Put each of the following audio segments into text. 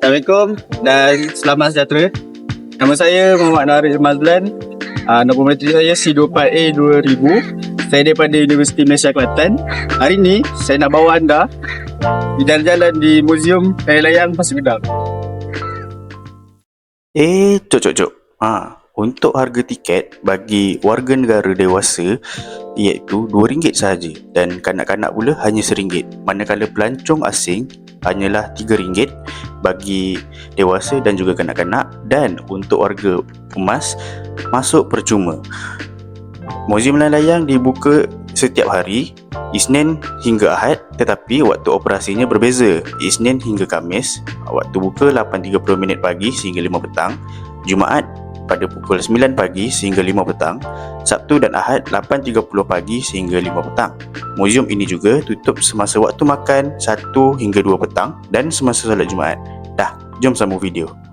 Assalamualaikum dan selamat sejahtera. Nama saya Muhammad Narif Mazlan. Uh, nombor menteri saya C24A 2000. Saya daripada Universiti Malaysia Kelantan. Hari ini saya nak bawa anda jalan-jalan di Museum Layang-Layang Pasir Gudang. Eh, cok cok cok. Ha, untuk harga tiket bagi warga negara dewasa iaitu RM2 sahaja dan kanak-kanak pula hanya RM1. Manakala pelancong asing hanyalah RM3 bagi dewasa dan juga kanak-kanak dan untuk warga emas masuk percuma. Muzium Layang-Layang dibuka setiap hari Isnin hingga Ahad tetapi waktu operasinya berbeza. Isnin hingga Kamis waktu buka 8.30 minit pagi sehingga 5 petang Jumaat pada pukul 9 pagi sehingga 5 petang Sabtu dan Ahad 8.30 pagi sehingga 5 petang. Muzium ini juga tutup semasa waktu makan 1 hingga 2 petang dan semasa solat Jumaat Da, Jomsamo Video.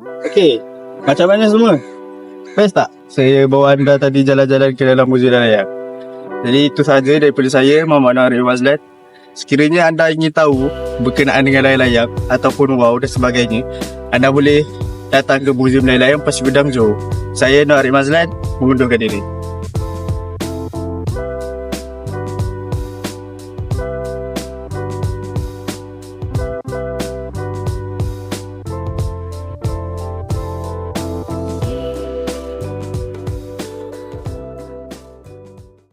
Okey, macam mana semua? Best tak? Saya bawa anda tadi jalan-jalan ke dalam Muzium Layang. Jadi itu sahaja daripada saya, Muhammad Narif Mazlan. Sekiranya anda ingin tahu berkenaan dengan layang-layang ataupun wow dan sebagainya, anda boleh datang ke Muzium Layang-Layang Pasir Gudang Johor. Saya Narif Mazlan, mengundurkan diri.